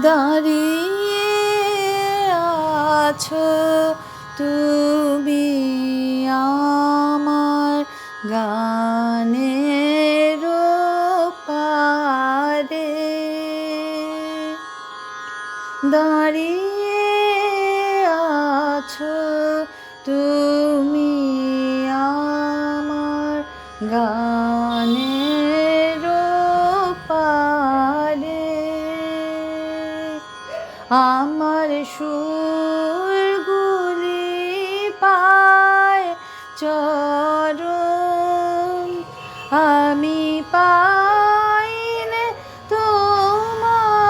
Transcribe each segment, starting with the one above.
দাঁড়িয়ে আছো তুমি আমার গানের পারে দাঁড়িয়ে আছো তুমি আমার গানের আমার সুরগুলি পায় চরণ। আমি পাইনে তোমারে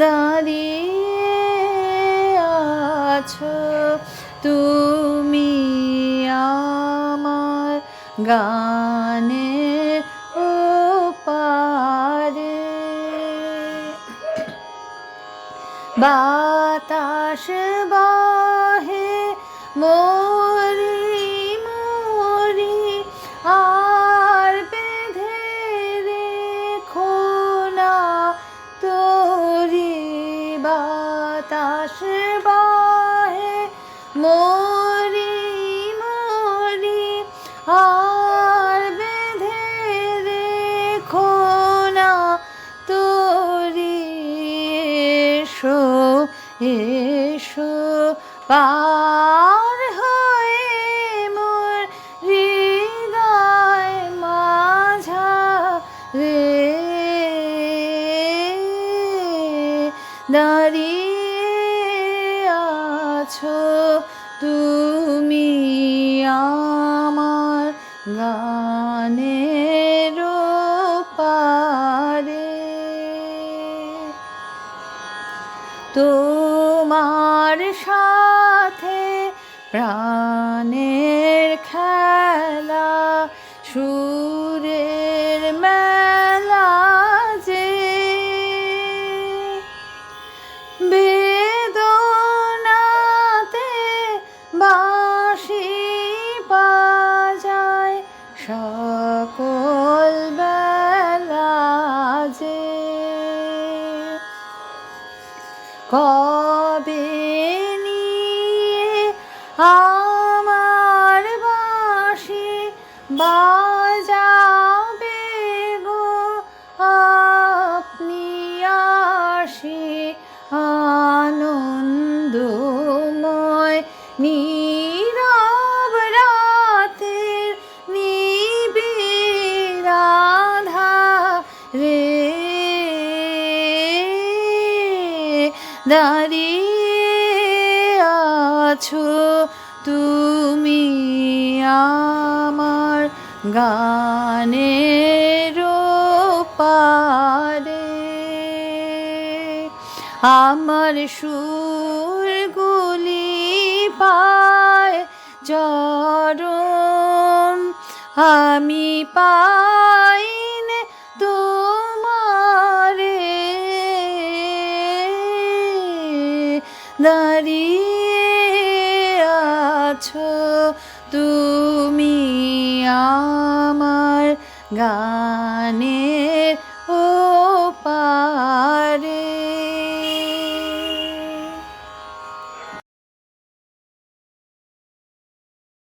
দাঁড়িয়ে আছো তুমি আমার গানের বাতাস বাহে মরি মরি আর বেঁধে রেখো না তোরি। বাতাস বাহে মরি এসো পার হয়ে মোর হৃদয় মাঝা রে দাঁড়িয়ে আছো তুমি আমার গানের পারে তোমার সাথে প্রাণের খেলা সুরের মেলা যে বেদনাতে বাঁশি বাজায় সকল বেলা যে। কবে নিয়ে আমার বাসে বাজাবে দাঁড়িয়ে আছো তুমি আমার গানের পারে আমার সুরগুলি পায় চরণ আমি পাইনে দাঁড়িয়ে আছো তুমি আমার গানের